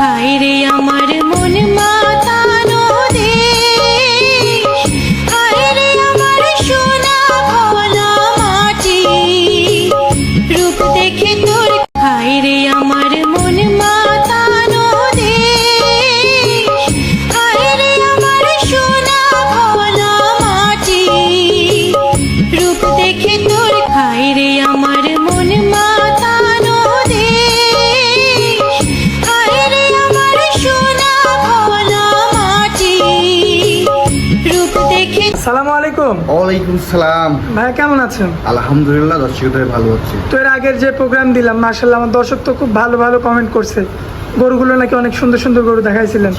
হায় রে সালামু আলাইকুম। ওয়ালাইকুম সালাম। ভাই কেমন আছেন? আলহামদুলিল্লাহ দর্শকদের ভালো হচ্ছে তো এর আগের যে প্রোগ্রাম দিলাম মার্শাল্লাহ আমার দর্শক তো খুব ভালো ভালো কমেন্ট করছে। গরুগুলো নাকি অনেক সুন্দর সুন্দর গরু দেখাইছিলেন।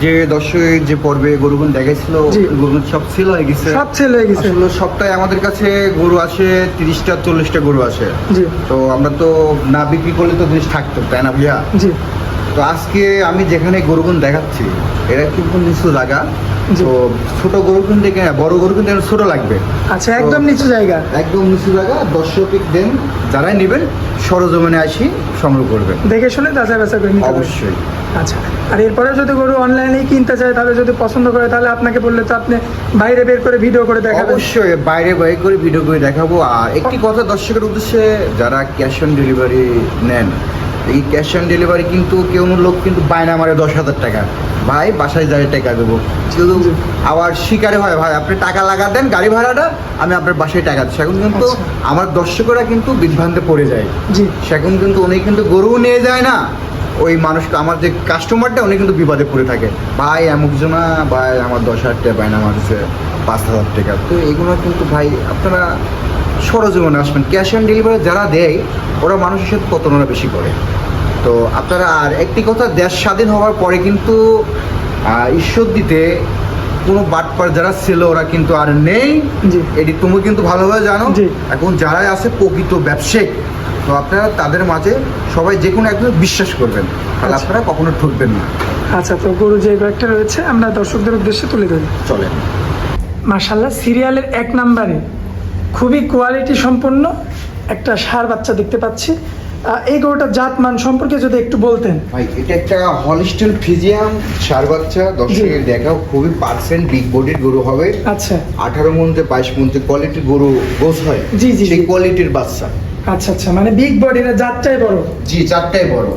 যে- দর্শকের যে পর্বে গরুগুন দেখাইছিল। গরুগুন সব ছিল হয়ে গেছে। সব ছেলে হয়ে গেছে। আসলে সপ্তাহে আমাদের কাছে গরু আসে তিরিশটা চল্লিশটা গরু আসে। জি। তো আমরা তো না বিক্রি করলে তো জিনিস থাকতো তাই না ভাইয়া? জি। তো আজকে আমি যেখানে গরুগুন দেখাচ্ছি এটা কিন্তু নিচু জায়গা। তো ছোট গরুগুন দেখে বড় গরুগুন দেখে ছোট লাগবে। আচ্ছা একদম নিচু জায়গা। একদম নিচু জায়গা দর্শক দেন যারাই নেবেন সরজমিনে আসি সংগ্রহ করবেন। দেখে শুনে যাচাই বাছাই করে নিতে অবশ্যই। আচ্ছা আর এরপরে যদি গরু অনলাইনে কিনতে চায় তাহলে যদি পছন্দ করে তাহলে আপনাকে বললে তো আপনি বাইরে বের করে ভিডিও করে দেখাবেন। অবশ্যই বাইরে বাইরে করে ভিডিও করে দেখাবো। আর একটি কথা দর্শকের উদ্দেশ্যে যারা ক্যাশ অন ডেলিভারি নেন এই ক্যাশ অন ডেলিভারি কিন্তু কেউ লোক কিন্তু বায়না মারে দশ হাজার টাকা। ভাই বাসায় যাই টাকা দেবো। কিন্তু আবার শিকারে হয় ভাই আপনি টাকা লাগা দেন গাড়ি ভাড়াটা আমি আপনার বাসায় টাকা দিচ্ছি। এখন কিন্তু আচ্ছা। আমার দর্শকরা কিন্তু বিভ্রান্তে পড়ে যায়। জি। সেখন কিন্তু উনি কিন্তু গরু নিয়ে যায় না ওই মানুষ আমার যে কাস্টমারটা উনি কিন্তু বিপদে পড়ে থাকে। ভাই এমুক জনা ভাই আমার দশ হাজার টাকা বায়না মারছে পাঁচ হাজার টাকা। তো এগুলো কিন্তু ভাই আপনারা সরজীবনে আসবেন। ক্যাশ অন ডেলিভারি যারা দেয় ওরা মানুষের সাথে প্রতারণা বেশি করে। তো আপনারা আর একটি কথা দেশ স্বাধীন হওয়ার পরে কিন্তু ঈশ্বর দিতে কোনো বাটপার যারা ছিল ওরা কিন্তু আর নেই। এটি তুমি কিন্তু ভালোভাবে জানো। এখন যারাই আছে প্রকৃত ব্যবসায়িক তো আপনারা তাদের মাঝে সবাই যে কোনো একজন বিশ্বাস করবেন। তাহলে আচ্ছা। আপনারা কখনো ঠকবেন না। আচ্ছা তো গরু যে কয়েকটা রয়েছে আমরা দর্শকদের উদ্দেশ্যে তুলে ধরি। চলেন। মার্শাল্লাহ সিরিয়ালের এক নাম্বারে খুবই কোয়ালিটি সম্পন্ন একটা সার বাচ্চা দেখতে পাচ্ছি। এই গরুটার জাত মান সম্পর্কে যদি একটু বলতেন। ভাই এটা একটা হলিস্টেল ফিজিয়াম সার বাচ্চা। দর্শকের দেখাও খুবই পার্সেন্ট বিগ বডির গরু হবে। আচ্ছা। আঠারো মন্থে বাইশ মন্থে কোয়ালিটির গরু গোস হয়। জি, জি, সেই। কোয়ালিটির বাচ্চা। আচ্ছা আচ্ছা মানে বিগ বডির জাতটাই বড়। জি চারটাই বড়।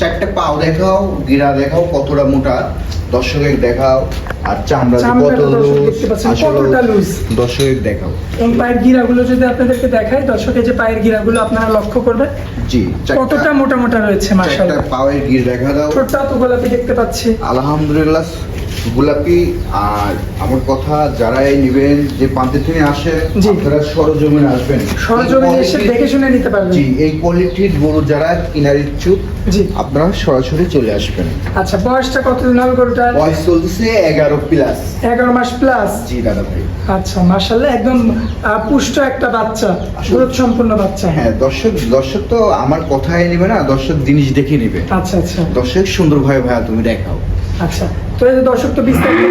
চারটে পাও দেখাও গিরা দেখাও কতটা মোটা। দর্শকের দেখাও। আর চামড়া কত দেখতে পাচ্ছেন, আসলে কতটা loose। দর্শকের দেখাও এবং পায়ের গিরাগুলো যদি আপনাদেরকে দেখায় দর্শকের যে পায়ের গিরাগুলো আপনারা লক্ষ্য করবেন জি কতটা মোটা মোটা রয়েছে মাশাআল্লাহ। পায়ের গির দেখা দাও। ছোটটা তো গোলাপি দেখতে পাচ্ছি। আলহামদুলিল্লাহ গোলাপি আর আমার কথা যারাই নেবেন যে প্রান্তে থেকে আসে আপনারা সরজমিনে আসবেন। সরজমিনে এসে দেখে শুনে নিতে পারবেন। জি এই কোয়ালিটির গরু যারা কেনার ইচ্ছুক জি। আপনারা সরাসরি চলে আসবেন। আচ্ছা বয়সটা কতদিন হবে গরুটার বয়স চলতেছে এগারো প্লাস এগারো মাস প্লাস জি দাদা ভাই। আচ্ছা মার্শাল্লাহ একদম পুষ্ট একটা বাচ্চা গ্রোথ সম্পূর্ণ বাচ্চা। হ্যাঁ দর্শক দর্শক তো আমার কথাই নেবে না দর্শক জিনিস দেখে নেবে। আচ্ছা আচ্ছা। দর্শক সুন্দর ভাই ভাইয়া তুমি দেখাও। আচ্ছা তো এই যে দর্শক তো বিস্তারিত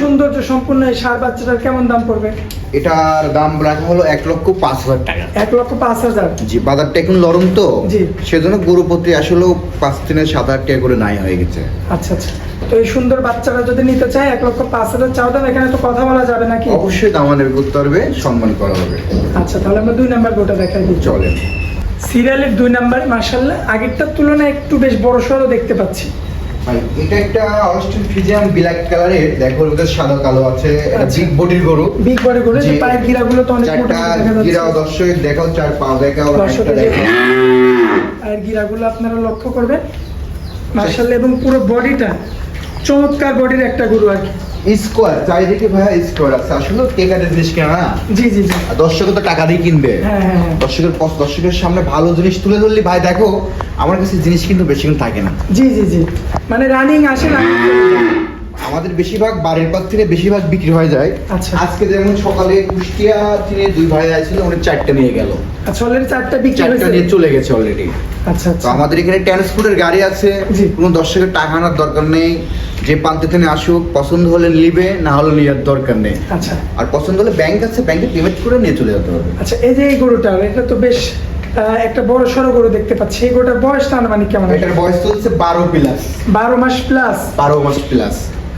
সৌন্দর্য সম্পূর্ণ এই সার বাচ্চাটার কেমন দাম পড়বে? এটার দাম রাখা হলো এক লক্ষ পাঁচ হাজার টাকা। এক লক্ষ পাঁচ হাজার? জি বাজারটা এখন নরম তো। জি। সেজন্য পাঁচ সাত হাজার টাকা করে নাই হয়ে গেছে। আচ্ছা আচ্ছা। তো এই সুন্দর বাচ্চারা যদি নিতে চায় এক লক্ষ পাঁচ হাজার চাও দাম এখানে তো কথা বলা যাবে নাকি? অবশ্যই দামানের করতে পারবে সম্মান করা হবে। আচ্ছা তাহলে আমরা দুই নাম্বার গোটা দেখাই দিই চলেন। সিরিয়ালের দুই নাম্বারে মার্শাল্লাহ আগেরটার তুলনায় একটু বেশ বড় সড়ো দেখতে পাচ্ছি। ভাই এটা একটা অস্ট্রেল ব্ল্যাক কালারের দেখো ওদের সাদা কালো আছে এটা আচ্ছা। বিগ বডির গরু। বিগ বডির গরু যে পায়ের গিরাগুলো তো অনেক মোটা দেখা যাচ্ছে। দর্শক দেখাও চার পা দেখাও দর্শকের একটা যে দেখাও। পায়ের গিরাগুলো আপনারা লক্ষ্য করবেন। মাশাআল্লাহ এবং পুরো বডিটা চমৎকার বডির একটা গরু আর কি। স্কোয়ার চারিদিকে ভাইয়া স্কোয়ার আছে। আসলে টেকারের জিনিস কেনা। না জি জি। জি দর্শক তো টাকা দিয়ে কিনবে। হ্যাঁ হ্যাঁ হ্যাঁ। দর্শকের পছ- দর্শকের সামনে ভালো জিনিস তুলে ধরলি ভাই দেখো আমার কাছে জিনিস কিন্তু বেশিক্ষণ থাকে না। জি জি জি। মানে রানিং আসে না। আমাদের বেশিরভাগ বাড়ির পাশ থেকে বেশিরভাগ বিক্রি হয়ে যায়। আচ্ছা। আজকে যেমন সকালে কুষ্টিয়া থেকে দুই ভাই আসছিল উনি চারটা নিয়ে গেল। আচ্ছা অলরেডি চারটা বিক্রি হয়েছে? নিয়ে চলে গেছে অলরেডি আচ্ছা আচ্ছা। আমাদের এখানে ট্রান্সপোর্টের গাড়ি আছে। কোনো দর্শকের টাকা আনার দরকার নেই। যে প্রান্তে থেকে আসুক পছন্দ হলে নিবে না হলে নেওয়ার দরকার নেই। আচ্ছা। আর পছন্দ হলে ব্যাংক আছে ব্যাংকে পেমেন্ট করে নিয়ে চলে যেতে হবে। আচ্ছা এই যে এই গরুটা এটা তো বেশ একটা বড় সড়ো গরু দেখতে পাচ্ছি। এই গরুটার বয়স বয়সটা আনুমানিক কেমন? এটার বয়স চলছে বারো প্লাস বারো মাস প্লাস বারো মাস প্লাস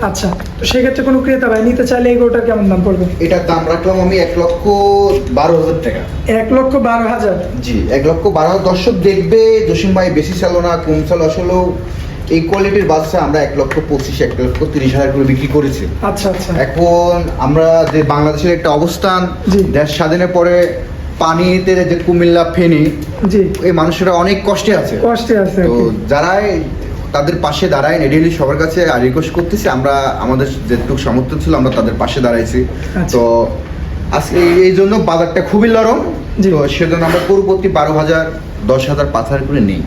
আচ্ছা তো সেক্ষেত্রে কোনো ক্রেতা ভাই নিতে চাইলে এই গরুটার কেমন দাম পড়বে? এটার দাম রাখলাম আমি এক লক্ষ বারো হাজার টাকা। এক লক্ষ বারো হাজার? জি এক লক্ষ বারো হাজার। দর্শক দেখবে জসিম ভাই বেশি চালো না কম চালো আসলেও এই কোয়ালিটির বাচ্চা আমরা এক লক্ষ পঁচিশ এক লক্ষ তিরিশ হাজার করে বিক্রি করেছি। আচ্ছা আচ্ছা। এখন আমরা যে বাংলাদেশের একটা অবস্থান। দেশ স্বাধীনের পরে পানিতে যে কুমিল্লা ফেনী এই মানুষেরা অনেক কষ্টে আছে। কষ্টে আছে তো যারাই তাদের পাশে দাঁড়ায় রেডিলি সবার কাছে রিকোয়েস্ট করতেছি আমরা আমাদের যেটুকু সামর্থ্য ছিল আমরা তাদের পাশে দাঁড়াইছি। আচ্ছা। তো আজকে এই- জন্য বাজারটা খুবই নরম। তো সেজন্য আমরা পূর্ববর্তী বারো হাজার দশ হাজার পাঁচ হাজার করে নেই।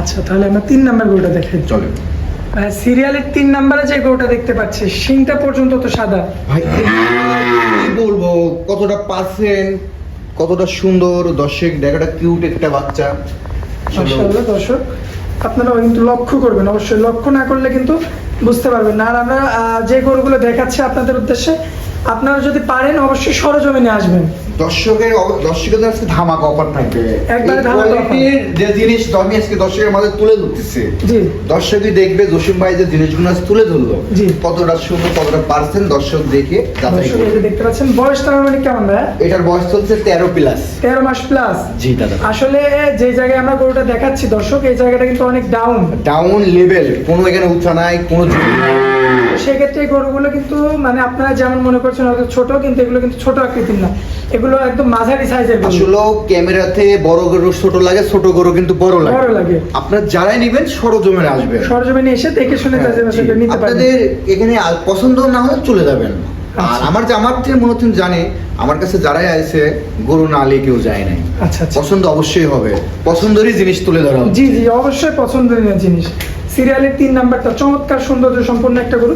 আচ্ছা তাহলে আমরা তিন নাম্বার গরুটা দেখাই। চলে। সিরিয়ালের তিন নাম্বারে যে গরুটা দেখতে পাচ্ছি শিংটা পর্যন্ত তো সাদা। ভাই কি বলব? কতটা পার্সেন্ট কতটা সুন্দর? দর্শক দেখাটা কিউট একটা বাচ্চা। মাশাআল্লাহ দর্শক আপনারা কিন্তু লক্ষ্য করবেন। অবশ্যই লক্ষ্য না করলে কিন্তু বুঝতে পারবেন না। আর আমরা যে গরুগুলো দেখাচ্ছি আপনাদের উদ্দেশ্যে আপনারা যদি পারেন অবশ্যই সরজমিনে আসবেন। দর্শকের দর্শকের আজকে ধামাকা অফার থাকবে। একবারে ধামাকা যে জিনিস আমি আজকে দর্শকের মাঝে তুলে ধরতেছি জি। দর্শকই দেখবে জসিম ভাই যে জিনিসগুলো আজ তুলে ধরলো জি। কতটা সুন্দর কতটা পার্সেন্ট দর্শক দেখে যাচাই করবে। দেখতে পাচ্ছেন বয়সটা মানে কেমন ভাই? এটার বয়স চলছে তেরো প্লাস তেরো মাস প্লাস জি দাদা। আসলে যে জায়গায় আমরা গরুটা দেখাচ্ছি দর্শক এই জায়গাটা কিন্তু অনেক ডাউন ডাউন লেভেল কোনো এখানে উঁচা নাই কোনো। সেক্ষেত্রে এই গরুগুলো কিন্তু মানে আপনারা যেমন মনে করছেন হয়তো ছোট কিন্তু এগুলো কিন্তু ছোট আকৃতির না। এগুলো একদম মাঝারি সাইজের আসলে ক্যামেরাতে বড় গরু ছোট লাগে ছোট গরু কিন্তু বড় লাগে। বড় লাগে। আপনার যারাই নেবেন সরজমিনে আসবেন সরজমিনে এসে দেখে শুনে হ্যাঁ। করে নিতে পারবেন। আপনাদের এখানে পছন্দ না হলে চলে যাবেন। আর আচ্ছা। আমার যে আমার যে মনে হচ্ছেন জানে আমার কাছে যারাই আছে গরু না নিয়ে কেউ যায় নাই। আচ্ছা আচ্ছা। পছন্দ অবশ্যই হবে। পছন্দেরই জিনিস তুলে ধরা। জি জি অবশ্যই পছন্দের জিনিস। সিরিয়ালের তিন নাম্বারটা চমৎকার সৌন্দর্য সম্পন্ন একটা গরু।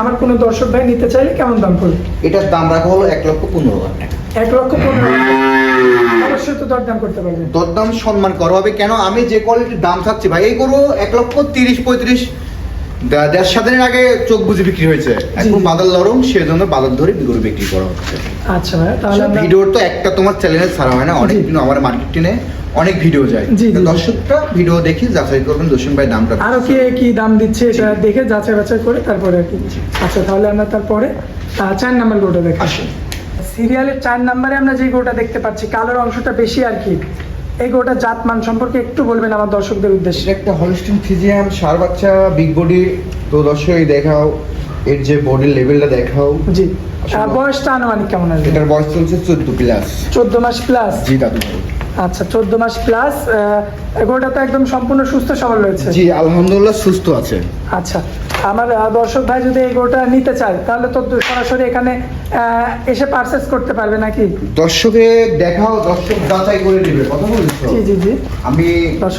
আমার কোনো দর্শক ভাই নিতে চাইলে কেমন দাম পড়বে? এটার দাম রাখা হলো এক লক্ষ পনেরো হাজার টাকা। এক লক্ষ পনেরো হাজার। অবশ্যই তো দরদাম করতে পারবেন। দরদাম সম্মান করা হবে। কেন? আমি যে কোয়ালিটির দাম চাচ্ছি ভাই এই গরু এক লক্ষ তিরিশ পঁয়ত্রিশ। দেড় স্বাধীনের আগে চোখ বুঝে বিক্রি হয়েছে। এখন বাজার লরম সেজন্য বাজার ধরে গরু বিক্রি করা হচ্ছে। আচ্ছা তাহলে ভিডিওর তো একটা তোমার চ্যানেলে ছাড়া হয় না অনেক। কিন্তু আমার মার্কেট টেনে। অনেক ভিডিও যায়। দর্শকটা ভিডিও দেখে যাচাই করবেন দর্শন ভাই দামটা আরও কে কি দাম দিচ্ছে এটা দেখে যাচাই বাছাই করে তারপরে আর কি আচ্ছা তাহলে আমরা তারপরে চার নাম্বার গরুটা দেখি। আসেন। সিরিয়ালের চার নাম্বারে আমরা যে গরুটা দেখতে পাচ্ছি কালোর অংশটা বেশি আর কি। এই গরুটা জাত মান সম্পর্কে একটু বলবেন আমার দর্শকদের উদ্দেশ্যে। একটা হলস্টিন ফিজিয়াম সার বাচ্চা বিগ বডি তো দর্শক দেখাও এর যে বডির লেভেলটা দেখাও। জি। বয়সটা আনুমানিক কেমন আসবে? এটার বয়স চলছে চোদ্দ প্লাস চোদ্দ মাস প্লাস জি দাদু। আচ্ছা চোদ্দ মাস প্লাস গরুটা তো একদম সম্পূর্ণ সুস্থ সবল রয়েছে। জি আলহামদুলিল্লাহ সুস্থ আছে। আচ্ছা আমার দর্শক ভাই যদি এই গরুটা নিতে চায় তাহলে তো সরাসরি এখানে এসে পারচেস করতে পারবে নাকি? দর্শকে দেখাও দর্শক যাচাই করে দিবে কথা বলছো? জি জি জি। আমি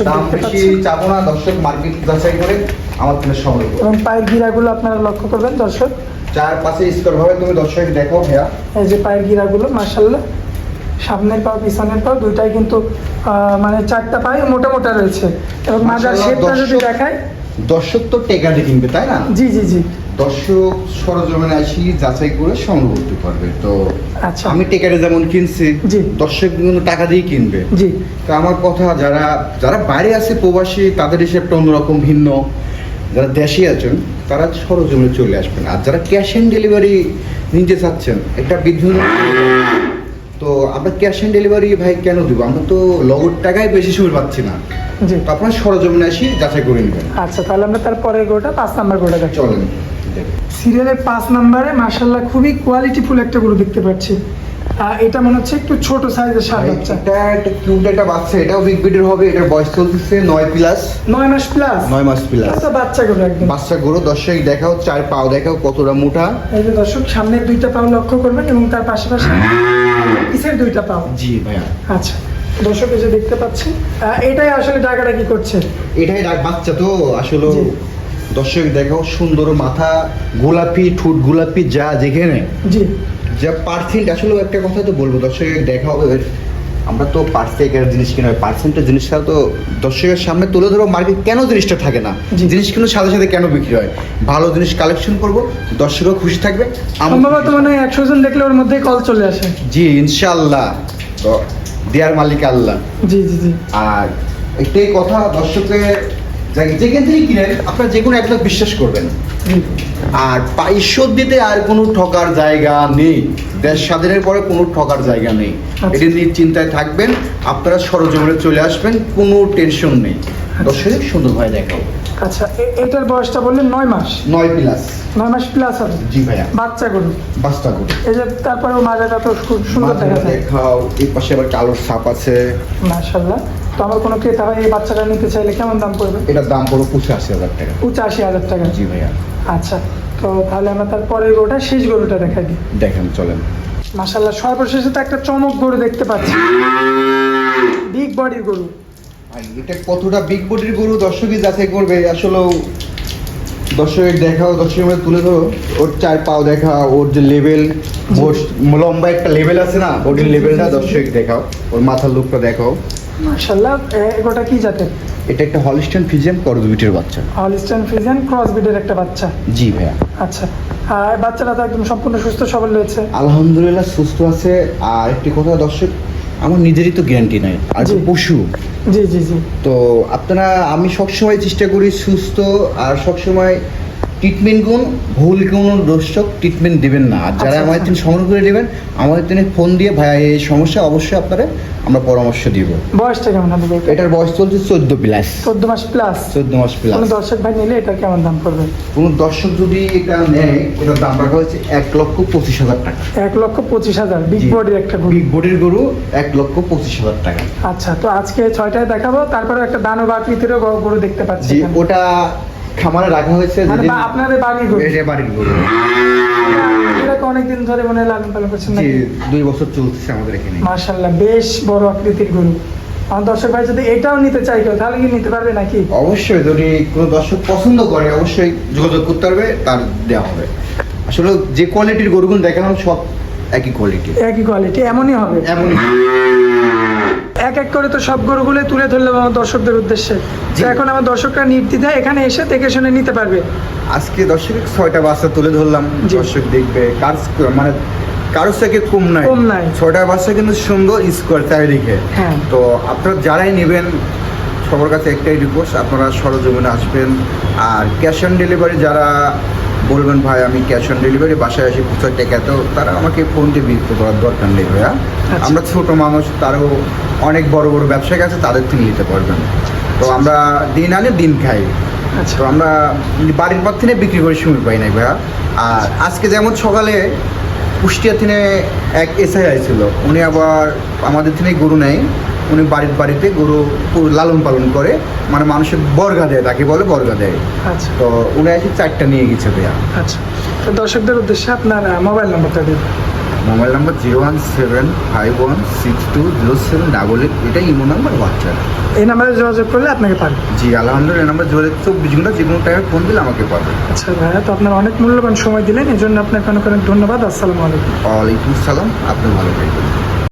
দাম বেশি চাবো না দর্শক মার্কেট যাচাই করে আমার থেকে করো। এবং পায়ের গিরাগুলো আপনারা লক্ষ্য করবেন দর্শক। চার পাশে স্কোর ভাবে তুমি দর্শক দেখাও ভাইয়া। এই যে পায়ের গিরাগুলো মার্শাল্লাহ সামনের পাও পিছনের পাও দুইটাই কিন্তু মানে চারটা পায়ে মোটা মোটা রয়েছে। এবং মাজার শেপটা যদি দেখায় দর্শক তো টেকা দিয়ে কিনবে তাই না? জি জি জি। দর্শক সরজমিনে আসি যাচাই করে সংগ্রহ করতে পারবে তো আচ্ছা। আমি টেকারে যেমন কিনছি জি। দর্শক কিন্তু টাকা দিয়ে কিনবে। জি। তো আমার কথা যারা যারা বাইরে আছে প্রবাসী তাদের হিসেবটা অন্যরকম ভিন্ন। যারা দেশে আছেন তারা সরজমিনে চলে আসবেন। আর যারা ক্যাশ অন ডেলিভারি নিতে চাচ্ছেন একটা তো আমরা ক্যাশ অন ডেলিভারি ভাই কেন দিব? আমরা তো লগর টাকায় বেশি সময় পাচ্ছি না। জি। তো আপনার সরজমিনে আসি যাচাই করে নেবেন। আচ্ছা তাহলে আমরা তারপরে গোটা পাঁচ নাম্বার গোটা চলেন সিরিয়ালের পাঁচ নাম্বারে মার্শাল্লাহ খুবই কোয়ালিটিফুল একটা গরু দেখতে পাচ্ছি। এটা মনে হচ্ছে একটু ছোট সাইজের সার বাচ্চা। এটা একটা কিউট একটা বাচ্চা এটাও বিগ বিটের হবে এটার বয়স চলতেছে নয় প্লাস নয় মাস প্লাস নয় মাস প্লাস আচ্ছা বাচ্চা গরু একদম। বাচ্চা গরু দর্শক দেখাও চার পাও দেখাও কতটা মোটা। এই যে দর্শক সামনের দুইটা পাও লক্ষ্য করবেন এবং তার পাশাপাশি পিছের দুইটা পাও? জি ভাইয়া। আচ্ছা দর্শক এসে দেখতে পাচ্ছেন এটাই আসলে টাকাটা কি করছে? এটাই ডাক বাচ্চা তো আসলে। দর্শক দেখো সুন্দর মাথা গোলাপি ঠোঁট গোলাপি যা যেখানে। জি। যা পার্সেন্ট আসলে একটা কথা তো বলব দর্শক দেখা এর আমরা তো পার্সেন্টের জিনিস কিনে পার্সেন্টের জিনিসটা তো দর্শকের সামনে তুলে ধরো মার্কেট কেন জিনিসটা থাকে না। জিনিস কিন্তু সাথে সাথে কেন বিক্রি হয়? ভালো জিনিস কালেকশন করব দর্শকও খুশি থাকবে আমার সম্ভবত মানে একশো জন দেখলে ওর মধ্যেই কল চলে আসে। জি ইনশাল্লাহ তো দেয়ার মালিক আল্লাহ। জি জি জি। আর একটাই কথা দর্শকের যেখান থেকে কিনেন আপনারা যে কোনো একটা বিশ্বাস করবেন। আর পাইশ্বর দিতে আর কোনো ঠকার জায়গা নেই। দেশ স্বাধীনের পরে কোনো ঠকার জায়গা নেই। আচ্ছা। এটা নিশ্চিন্তায় থাকবেন আপনারা সরজমিনে চলে আসবেন কোনো টেনশন নেই। দর্শক সুন্দর ভাই দেখাও। আচ্ছা এটার বয়সটা বললেন নয় মাস। নয় প্লাস। নয় মাস প্লাস হবে। জি ভাইয়া। বাচ্চা গরু। বাস্তা করে এই যে তারপরেও মাজাটা তো খুব সুন্দর দেখা যায়। দেখাও এই পাশে আবার কালোর সাপ আছে। মাশাল্লাহ তো আমার কোনো ক্রেতা হয় এই বাচ্চাটা নিতে চাইলে কেমন দাম পড়বে? এটার দাম পড়ো পঁচাশি হাজার টাকা। পঁচাশি হাজার টাকা। জি ভাইয়া। আচ্ছা তো তাহলে আমরা তার পরের গরুটা শেষ গরুটা দেখাই দিই। দেখেন চলেন। মাশাল্লাহ সর্বশেষে তো একটা চমক গরু দেখতে পাচ্ছি। বিগ বডির গরু। আর এটা কতটা বিগ বডির গরু? দর্শকই যাচাই করবে। আসলে দর্শকের দেখাও দর্শকের মধ্যে তুলে ধরো। ওর চার পাও দেখা ওর যে লেভেল লম্বা একটা লেভেল আছে না? বডির লেভেলটা দর্শক দেখাও ওর মাথার লুকটা দেখাও। এগোটা কি জাতের? এটা একটা হলিস্টান বাচ্চা। হলিস্টান ফ্রিজিয়ান একটা বাচ্চা? জি ভাইয়া। আচ্ছা আর বাচ্চাটা তো একদম সম্পূর্ণ সুস্থ সবল রয়েছে? আলহামদুলিল্লাহ সুস্থ আছে। আর একটি কথা দর্শক আমার নিজেরই তো গ্যারান্টি নাই। আর। পশু। জি জি জি। তো আপনারা আমি সবসময় চেষ্টা করি সুস্থ আর সবসময় ট্রিটমেন্ট কোন ভুল কোনো দর্শক ট্রিটমেন্ট দেবেন না। আর যারা আচ্ছা, আমাদের আচ্ছা। তিনি সংগ্রহ করে দেবেন আমাদের তিনি ফোন দিয়ে ভাইয়া এই সমস্যা অবশ্যই আপনারা আমরা পরামর্শ দিব। বয়সটা কেমন হবে? এটার বয়স চলছে চোদ্দ প্লাস চোদ্দ মাস প্লাস চোদ্দ মাস প্লাস কোনো দর্শক ভাই নিলে এটা কেমন দাম পড়বে? কোনো দর্শক যদি এটা নেয় এটার দাম রাখা হচ্ছে এক লক্ষ পঁচিশ হাজার টাকা। এক লক্ষ পঁচিশ হাজার বিগ বডির একটা গরু। বিগ বডির গরু এক লক্ষ পঁচিশ হাজার টাকা। আচ্ছা তো আজকে ছয়টায় দেখাবো তারপরে একটা দানব আকৃতিরও গরু দেখতে পাচ্ছি ওটা খামারে রাখা হয়েছে মানে আপনাদের বাড়ির গরু এটা বাড়ির গরু এটাকে অনেকদিন ধরে মনে লালন পালন করছেন নাকি? দুই বছর চলতেছে আমাদের এখানে। মার্শাল্লাহ বেশ বড় আকৃতির গরু। আমার দর্শক ভাই যদি এটাও নিতে চাই কেউ তাহলে কি নিতে পারবে নাকি? অবশ্যই যদি কোনো দর্শক পছন্দ করে অবশ্যই যোগাযোগ করতে পারবে তার দেওয়া হবে। আসলে যে কোয়ালিটির গরুগুলো দেখালাম সব একই কোয়ালিটি একই কোয়ালিটি এমনই হবে। এমনই এক এক করে তো সব গরুগুলো তুলে ধরলাম আমার দর্শকদের উদ্দেশ্যে। এখন আমার দর্শকরা নির্দ্বিধায় এখানে এসে দেখে শুনে নিতে পারবে। আজকে দর্শক ছয়টা বাচ্চা তুলে ধরলাম দর্শক দেখবে। কার মানে কারোর থেকে কম নাই কম নাই। ছয়টা বাচ্চা কিন্তু সুন্দর স্কোয়ার চারিদিকে। হ্যাঁ। তো আপনারা যারাই নেবেন সবার কাছে একটাই রিকোয়েস্ট আপনারা সরজমিনে আসবেন। আর ক্যাশ অন ডেলিভারি যারা বলবেন ভাই আমি ক্যাশ অন ডেলিভারি বাসায় আসি পঁচাত্তর টাকা তো তারা আমাকে ফোন দিয়ে বিক্রি করার দরকার নেই ভাইয়া। আচ্ছা। আমরা ছোট মানুষ তারও অনেক বড় বড় ব্যবসায়ী আছে তাদের থেকে নিতে পারবেন। তো আমরা দিন আনে দিন খাই। আচ্ছা। তো আমরা বাড়ির পর থেকে বিক্রি করে সময় পাই নাই ভাইয়া। আর আজকে যেমন সকালে কুষ্টিয়া থেকে এক এসআই আইছিল উনি আবার আমাদের থেকে গরু নেয়। উনি বাড়ির বাড়িতে গরু লালন পালন করে মানে মানুষের বর্গা দেয় তাকে বলে বর্গা দেয়। আচ্ছা। তো উনি এসে চারটা নিয়ে গেছে ভাইয়া। আচ্ছা। তো দর্শকদের উদ্দেশ্যে আপনার মোবাইল নাম্বারটা দিন। Mobile number zero one seven five one six two zero seven double eight এটা ইমো নাম্বার হোয়াটসঅ্যাপ। এই নাম্বারে যোগাযোগ করলে আপনাকে পাবে। জি আলহামদুলিল্লাহ এই নাম্বার যোগাযোগ চব্বিশ ঘণ্টা যে কোনো টাইমে ফোন দিলে আমাকে পাবে। আচ্ছা ভাইয়া তো আপনার অনেক মূল্যবান সময় দিলেন এই জন্য আপনাকে অনেক অনেক ধন্যবাদ আসসালামু আলাইকুম। ওয়ালাইকুম আসসালাম আপনি ভালো থাকবেন।